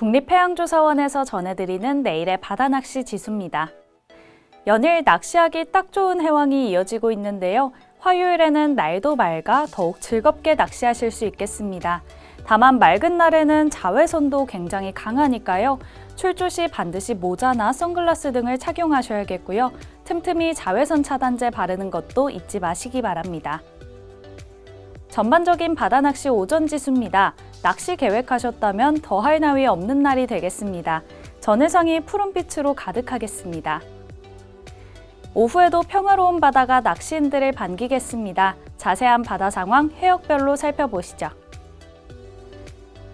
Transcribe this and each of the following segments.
국립해양조사원에서 전해드리는 내일의 바다낚시 지수입니다. 연일 낚시하기 딱 좋은 해왕이 이어지고 있는데요. 화요일에는 날도 맑아 더욱 즐겁게 낚시하실 수 있겠습니다. 다만 맑은 날에는 자외선도 굉장히 강하니까요. 출조 시 반드시 모자나 선글라스 등을 착용하셔야겠고요. 틈틈이 자외선 차단제 바르는 것도 잊지 마시기 바랍니다. 전반적인 바다 낚시 오전 지수입니다. 낚시 계획하셨다면 더할 나위 없는 날이 되겠습니다. 전해상이 푸른빛으로 가득하겠습니다. 오후에도 평화로운 바다가 낚시인들을 반기겠습니다. 자세한 바다 상황 해역별로 살펴보시죠.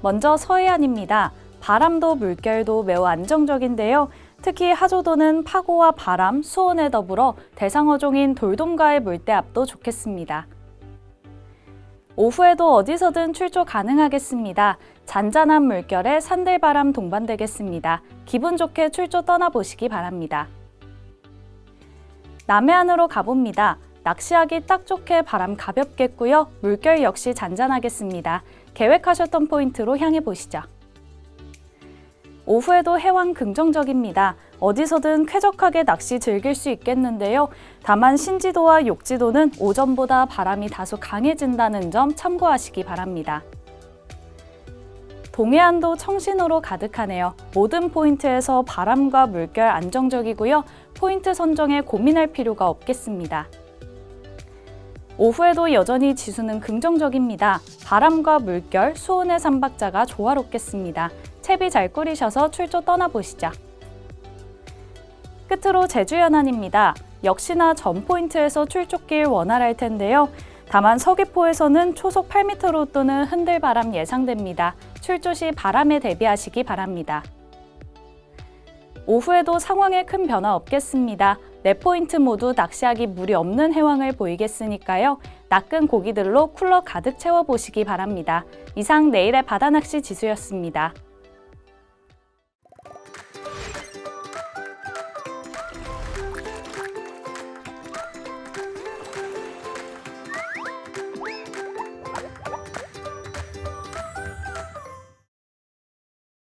먼저 서해안입니다. 바람도 물결도 매우 안정적인데요. 특히 하조도는 파고와 바람, 수온에 더불어 대상어종인 돌돔과의 물대압도 좋겠습니다. 오후에도 어디서든 출조 가능하겠습니다. 잔잔한 물결에 산들바람 동반되겠습니다. 기분 좋게 출조 떠나보시기 바랍니다. 남해안으로 가봅니다. 낚시하기 딱 좋게 바람 가볍겠고요. 물결 역시 잔잔하겠습니다. 계획하셨던 포인트로 향해 보시죠. 오후에도 해왕 긍정적입니다. 어디서든 쾌적하게 낚시 즐길 수 있겠는데요. 다만 신지도와 욕지도는 오전보다 바람이 다소 강해진다는 점 참고하시기 바랍니다. 동해안도 청신호로 가득하네요. 모든 포인트에서 바람과 물결 안정적이고요. 포인트 선정에 고민할 필요가 없겠습니다. 오후에도 여전히 지수는 긍정적입니다. 바람과 물결, 수온의 삼박자가 조화롭겠습니다. 채비 잘 꾸리셔서 출조 떠나보시죠. 끝으로 제주 연안입니다. 역시나 전 포인트에서 출조길 원활할 텐데요. 다만 서귀포에서는 초속 8m로 또는 흔들 바람 예상됩니다. 출조 시 바람에 대비하시기 바랍니다. 오후에도 상황에 큰 변화 없겠습니다. 네 포인트 모두 낚시하기 무리 없는 해왕을 보이겠으니까요. 낚은 고기들로 쿨러 가득 채워보시기 바랍니다. 이상 내일의 바다낚시 지수였습니다.